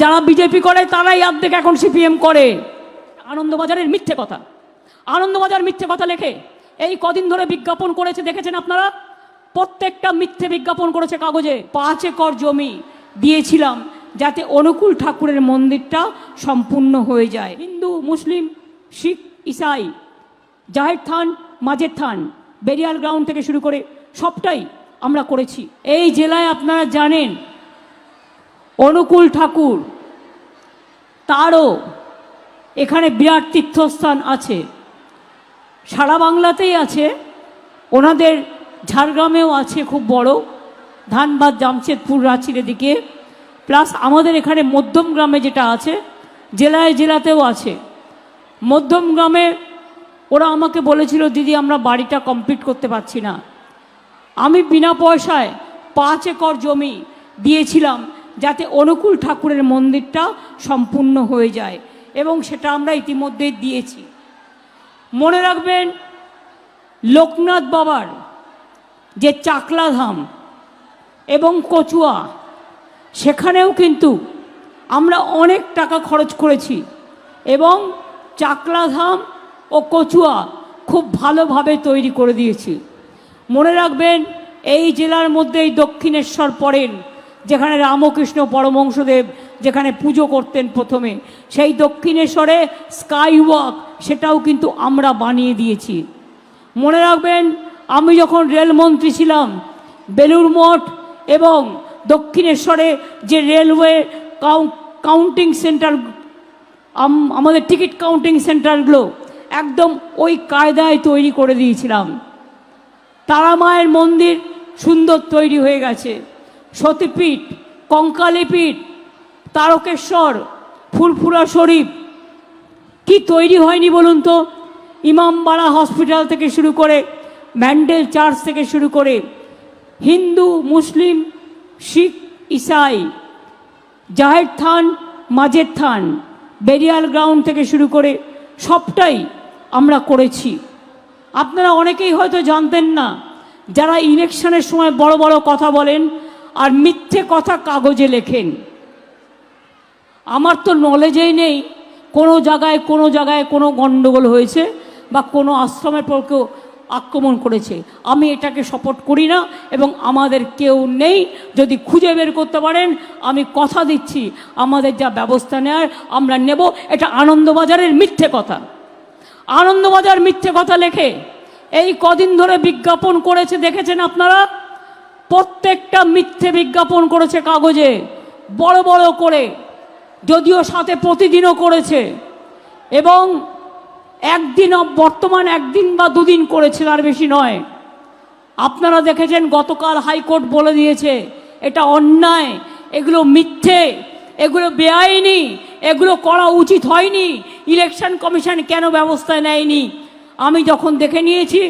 যারা বিজেপি করে, তারাই অর্ধেক এখন সিপিএম করে। আনন্দবাজারের মিথ্যে কথা। আনন্দবাজার মিথ্যে কথা লেখে। এই কদিন ধরে বিজ্ঞাপন করেছে, দেখেছেন আপনারা? প্রত্যেকটা মিথ্যে বিজ্ঞাপন করেছে কাগজে। পাঁচ একর জমি দিয়েছিলাম যাতে অনুকূল ঠাকুরের মন্দিরটা সম্পূর্ণ হয়ে যায়। হিন্দু, মুসলিম, শিখ, ইসাই জাহের থান মাঝের থান বেরিয়াল গ্রাউন্ড থেকে শুরু করে সবটাই আমরা করেছি। এই জেলায় আপনারা জানেন অনুকূল ঠাকুর। তারও এখানে বিরাট তীর্থস্থান আছে। সারা বাংলাতেই আছে। ওনাদের ঝাড়গ্রামেও আছে খুব বড়। ধানবাদ, জামশেদপুর, রাঁচির এদিকে। প্লাস আমাদের এখানে মধ্যম গ্রামে যেটা আছে, জেলায় জেলাতেও আছে। মধ্যম গ্রামে ওরা আমাকে বলেছিল, দিদি, আমরা বাড়িটা কমপ্লিট করতে পারছি না। আমি বিনা পয়সায় পাঁচ একর জমি দিয়েছিলাম। যাতে অনুকূল ঠাকুরের মন্দিরটা সম্পূর্ণ হয়ে যায়। এবং সেটা আমরা ইতিমধ্যে দিয়েছি। মনে রাখবেন, লোকনাথ বাবার যে চাকলাধাম এবং কচুয়া, সেখানেও কিন্তু আমরা অনেক টাকা খরচ করেছি এবং চাকলাধাম ও কচুয়া খুব ভালোভাবে তৈরি করে দিয়েছি। মনে রাখবেন, এই জেলার মধ্যেই দক্ষিণেশ্বর পড়েন যেখানে রামকৃষ্ণ পরমংশদেব যেখানে পুজো করতেন প্রথমে, সেই দক্ষিণেশ্বরে স্কাই ওয়াক সেটাও কিন্তু আমরা বানিয়ে দিয়েছি। মনে রাখবেন, আমি যখন রেলমন্ত্রী ছিলাম বেলুর মঠ এবং দক্ষিণেশ্বরে যে রেলওয়ে কাউন্টিং সেন্টার আমাদের টিকিট কাউন্টিং সেন্টারগুলো একদম ওই কায়দায় তৈরি করে দিয়েছিলাম। তারা মায়ের মন্দির সুন্দর তৈরি হয়ে গেছে। সতীপীঠ, কঙ্কালীপীঠ, তারকেশ্বর ফুলফুরা শরীফ। কি তৈরি হয়নি বলুন তো? ইমামবাড়া হসপিটাল থেকে শুরু করে ম্যান্ডেল চার্চ থেকে শুরু করে হিন্দু, মুসলিম, শিখ, ইসাই জাহের থান মাঝের থান বেরিয়াল গ্রাউন্ড থেকে শুরু করে সবটাই আমরা করেছি। আপনারা অনেকেই হয়তো জানতেন না, যারা ইলেকশনের সময় বড় বড় কথা বলেন আর মিথ্যে কথা কাগজে লেখেন। আমার তো নলেজেই নেই কোনো জায়গায় কোনো জায়গায় কোনো গণ্ডগোল হয়েছে বা কোনো আশ্রমের পর কেউ আক্রমণ করেছে। আমি এটাকে সাপোর্ট করি না এবং আমাদের কেউ নেই। যদি খুঁজে বের করতে পারেন, আমি কথা দিচ্ছি, আমাদের যা ব্যবস্থা নেওয়ার আমরা নেব। এটা আনন্দবাজারের মিথ্যে কথা। আনন্দবাজার মিথ্যে কথা লেখে। এই কদিন ধরে বিজ্ঞাপন করেছে, দেখেছেন আপনারা? প্রত্যেকটা মিথ্যে বিজ্ঞাপন করেছে কাগজে, বড় বড় করে, যদিও সাথে প্রতিদিনও করেছে। এবং একদিন, বর্তমান একদিন বা দুদিন করেছে আর বেশি নয়। আপনারা দেখেছেন, গতকাল হাইকোর্ট বলে দিয়েছে, এটা অন্যায়, এগুলো মিথ্যে, এগুলো বেআইনি, এগুলো করা উচিত হয়নি, ইলেকশন কমিশন কেন ব্যবস্থা নেয়নি? আমি যখন দেখে নিয়েছি,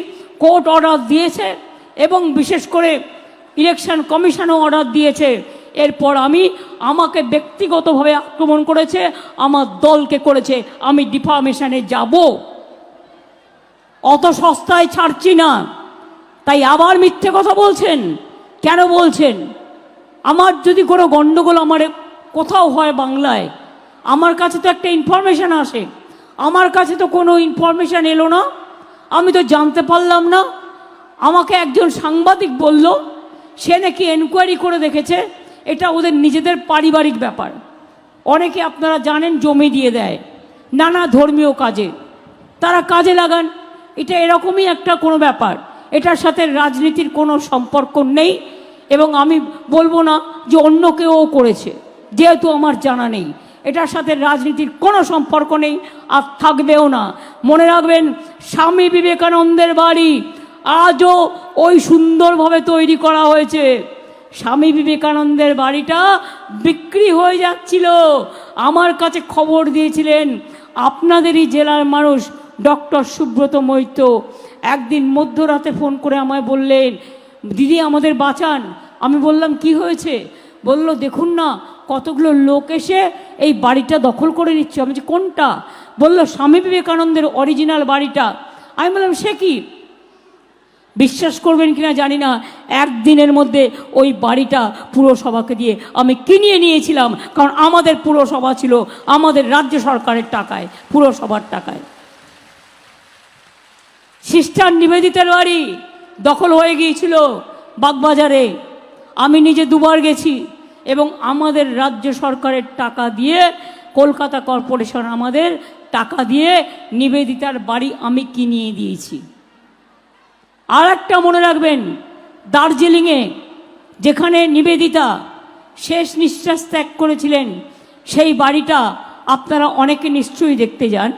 কোর্ট অর্ডার দিয়েছে, এবং বিশেষ করে ইলেকশন কমিশনও অর্ডার দিয়েছে। এরপর আমি আমাকে ব্যক্তিগতভাবে আক্রমণ করেছে, আমার দলকে করেছে। আমি ডিফার্মেশনে যাব। অত সস্তায় ছাড়ছি না। তাই আবার মিথ্যে কথা বলছেন? কেন বলছেন? আমার যদি কোনো গণ্ডগোল আমার কোথাও হয় বাংলায়, আমার কাছে তো একটা ইনফরমেশান আসে। আমার কাছে তো কোনো ইনফরমেশান এলো না। আমি তো জানতে পারলাম না। আমাকে একজন সাংবাদিক বলল সে নাকি এনকোয়ারি করে দেখেছে, এটা ওদের নিজেদের পারিবারিক ব্যাপার। অনেকে আপনারা জানেন জমি দিয়ে দেয়, নানা ধর্মীয় কাজে। তারা কাজে লাগান, এটা এরকমই একটা কোনো ব্যাপার। এটার সাথে রাজনীতির কোনো সম্পর্ক নেই, এবং আমি বলব না যে অন্য কেউ করেছে, যেহেতু আমার জানা নেই। এটার সাথে রাজনীতির কোনো সম্পর্ক নেই, আর থাকবেও না। মনে রাখবেন, স্বামী বিবেকানন্দের বাড়ি আজও ওই সুন্দরভাবে তৈরি করা হয়েছে। স্বামী বিবেকানন্দের বাড়িটা বিক্রি হয়ে যাচ্ছিল। আমার কাছে খবর দিয়েছিলেন, আপনাদেরই জেলার মানুষ ডক্টর সুব্রত মৈত্র। একদিন মধ্যরাতে ফোন করে আমায় বললেন, দিদি, আমাদের বাঁচান। আমি বললাম, কি হয়েছে? বলল, দেখুন না, কতগুলো লোক এসে এই বাড়িটা দখল করে নিচ্ছে। আমি কোনটা? বলল, স্বামী বিবেকানন্দের অরিজিনাল বাড়িটা। আমি বললাম, সে কি? বিশ্বাস করবেন কিনা জানি না। একদিনের মধ্যে ওই বাড়িটা পুরসভাকে দিয়ে আমি কিনিয়ে নিয়েছিলাম, কারণ আমাদের পুরসভা ছিল আমাদের রাজ্য সরকারের টাকায়, পুরসভার টাকায়। সিস্টার নিবেদিতার বাড়ি দখল হয়ে গিয়েছিল বাগবাজারে। আমি নিজে দুবার গেছি এবং আমাদের রাজ্য সরকারের টাকা দিয়ে কলকাতা কর্পোরেশন আমাদের টাকা দিয়ে নিবেদিতার বাড়ি আমি কিনিয়ে দিয়েছি। আর একটা মনে রাখবেন, দার্জিলিংয়ে যেখানে নিবেদিতা শেষ নিঃশ্বাস ত্যাগ করেছিলেন, সেই বাড়িটা আপনারা অনেকে নিশ্চয়ই দেখতে যান।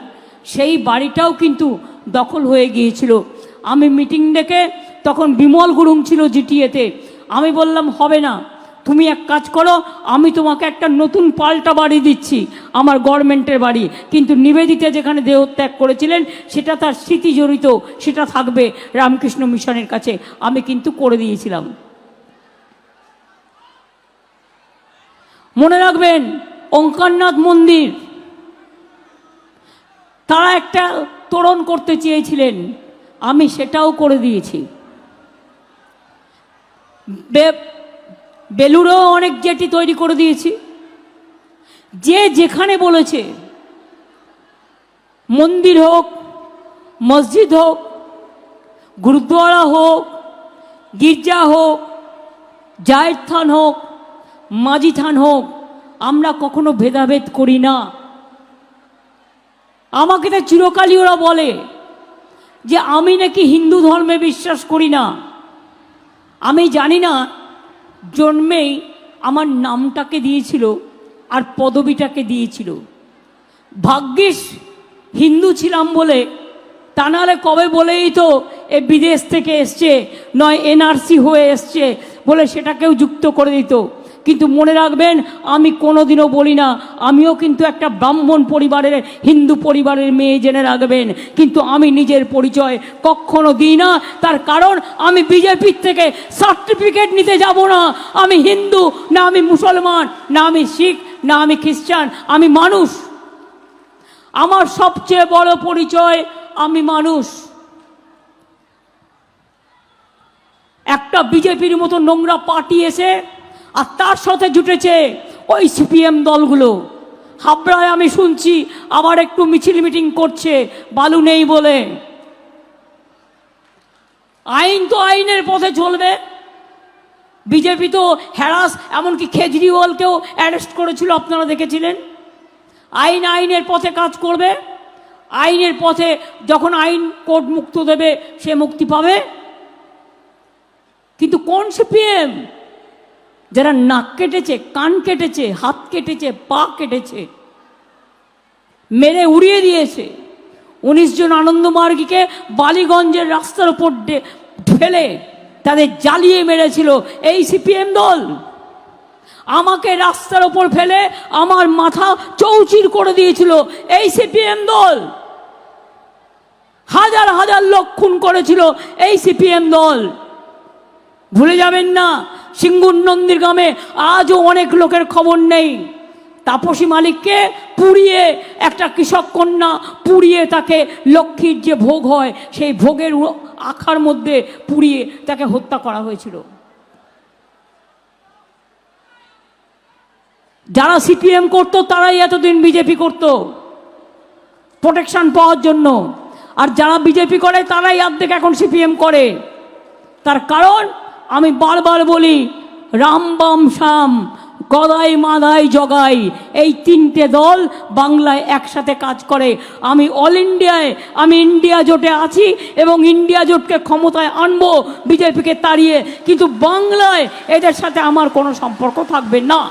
সেই বাড়িটাও কিন্তু দখল হয়ে গিয়েছিল। আমি মিটিং ডেকে তখন বিমল গুরুং ছিল জিটিএতে আমি বললাম, হবে না। তুমি এক কাজ করো, আমি তোমাকে একটা নতুন পাল্টা বাড়ি দিচ্ছি, আমার গভর্নমেন্টের বাড়ি। কিন্তু নিবেদিতা যেখানে দেহত্যাগ করেছিলেন, সেটা তার স্মৃতি জড়িত সেটা থাকবে রামকৃষ্ণ মিশনের কাছে। আমি কিন্তু করে দিয়েছিলাম। মনে রাখবেন ওঙ্কারনাথ মন্দির, তারা একটা তোরণ করতে চেয়েছিলেন। আমি সেটাও করে দিয়েছি। বে- বেলুড়েও অনেক জেটি তৈরি করে দিয়েছি। যে যেখানে বলেছে, মন্দির হোক, মসজিদ হোক গুরুদ্বারা হোক, গির্জা হোক জায়ের থান হোক মাঝি থান হোক, আমরা কখনো ভেদাভেদ করি না। আমাকে তো চিরকালই ওরা বলে যে আমি নাকি হিন্দু ধর্মে বিশ্বাস করি না। আমি জানি না জন্মেই আমার নামটাকে দিয়েছিল আর পদবিটাকে দিয়েছিল। ভাগ্যিস হিন্দু ছিলাম বলে, তা নাহলে কবে বলেই তো এ বিদেশ থেকে এসছে, নয় এনআরসি হয়ে এসছে বলে সেটাকেও যুক্ত করে দিত। কিন্তু মনে রাখবেন, আমি কোনোদিনও বলি না, আমিও কিন্তু একটা ব্রাহ্মণ পরিবারের, হিন্দু পরিবারের মেয়ে জেনে রাখবেন, কিন্তু আমি নিজের পরিচয় কখনো দিই না, তার কারণ আমি বিজেপির থেকে সার্টিফিকেট নিতে যাব না, আমি হিন্দু, না আমি মুসলমান, না আমি শিখ, না আমি খ্রিস্টান, আমি মানুষ। আমার সবচেয়ে বড় পরিচয়, আমি মানুষ। একটা বিজেপির মতো নোংরা পার্টি এসে আর তার সাথে জুটেছে ওই সিপিএম দলগুলো। হাবড়ায় আমি শুনছি আবার একটু মিছিল মিটিং করছে, বালু নেই বলে। আইন তো আইনের পথে চলবে। বিজেপি তো হ্যারাস, এমনকি কেজরিওয়ালকেও অ্যারেস্ট করেছিল, আপনারা দেখেছিলেন? আইন আইনের পথে কাজ করবে। আইনের পথে যখন আইন কোর্ট মুক্ত দেবে, সে মুক্তি পাবে। কিন্তু কোন সিপিএম? যারা নাক কেটেছে, কান কেটেছে, হাত কেটেছে, পা কেটেছে, মেরে উড়িয়ে দিয়েছে, উনিশ জন আনন্দমার্গীকে বালিগঞ্জের রাস্তার উপর ডে- ঢেলে তাদের জ্বালিয়ে মেরেছিল এই সিপিএম দল। আমাকে রাস্তার ওপর ফেলে আমার মাথা চৌচির করে দিয়েছিল এই সিপিএম দল। হাজার হাজার লোক খুন করেছিল এই সিপিএম দল। ভুলে যাবেন না সিঙ্গুর নন্দীর গ্রামে আজও অনেক লোকের খবর নেই। তাপসী মালিককে পুড়িয়ে একটা কৃষক কন্যা পুড়িয়ে তাকে লক্ষ্মীর যে ভোগ হয়, সেই ভোগের আখার মধ্যে পুড়িয়ে তাকে হত্যা করা হয়েছিল। যারা সিপিএম করতো, তারাই এতদিন বিজেপি করতো। প্রোটেকশন পাওয়ার জন্য। আর যারা বিজেপি করে, তারাই অর্ধেক এখন সিপিএম করে। তার কারণ আমি বারবার বলি, রাম বাম শাম গদাই মাদাই জগাই, এই তিনটে দল বাংলায় একসাথে কাজ করে। আমি অল ইন্ডিয়ায়, আমি ইন্ডিয়া জোটে আছি এবং ইন্ডিয়া জোটকে ক্ষমতায় আনব, বিজেপিকে তাড়িয়ে। কিন্তু বাংলায় এদের সাথে আমার কোনো সম্পর্ক থাকবে না।